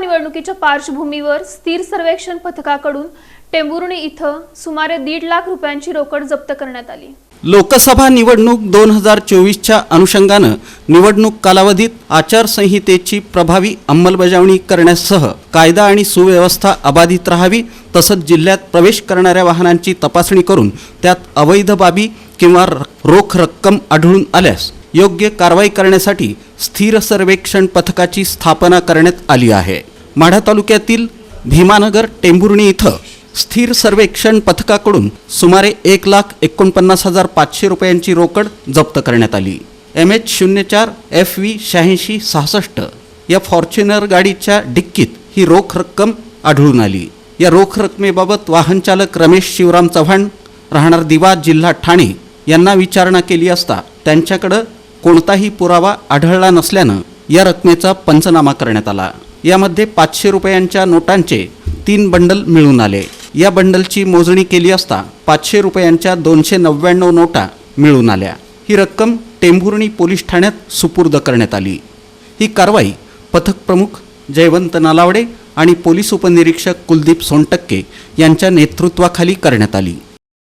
निवडणुकीच्या पार्श्वभूमीवर स्थिर सर्वेक्षण पथकाकडून टेंभुर्णी इथं सुमारे दीड लाख रुपयांची रोकड जप्त करण्यात आली. लोकसभा निवडणूक दोन हजार चोवीसच्या अनुषंगानं निवडणूक कालावधीत आचारसंहितेची प्रभावी अंमलबजावणी करण्यासह कायदा आणि सुव्यवस्था अबाधित राहावी तसंच जिल्ह्यात प्रवेश करणाऱ्या वाहनांची तपासणी करून त्यात अवैध बाबी किंवा रोख रक्कम आढळून आल्यास योग्य कारवाई करण्यासाठी स्थिर सर्वेक्षण पथकाची स्थापना करण्यात आली आहे. माढा तालुक्यातील भीमानगर टेंभुर्णी इथं स्थिर सर्वेक्षण पथकाकडून सुमारे एक लाख एकोणपन्नास हजार पाचशे रुपयांची रोकड जप्त करण्यात आली. एम एच शून्य चार एफ व्ही शहाऐंशी सहासष्ट या फॉर्च्युनर गाडीच्या डिक्कीत ही रोख रक्कम आढळून आली. या रोख रकमेबाबत वाहनचालक रमेश शिवराम चव्हाण राहणार दिवा जिल्हा ठाणे यांना विचारणा केली असता त्यांच्याकडं कोणताही पुरावा आढळला नसल्यानं या रकमेचा पंचनामा करण्यात आला. यामध्ये पाचशे रुपयांच्या नोटांचे तीन बंडल मिळून आले. या बंडलची मोजणी केली असता पाचशे रुपयांच्या दोनशे नव्याण्णव नोटा मिळून आल्या. ही रक्कम टेंभुर्णी पोलीस ठाण्यात सुपूर्द करण्यात आली. ही कारवाई पथक प्रमुख जयवंत नालावडे आणि पोलीस उपनिरीक्षक कुलदीप सोनटक्के यांच्या नेतृत्वाखाली करण्यात आली.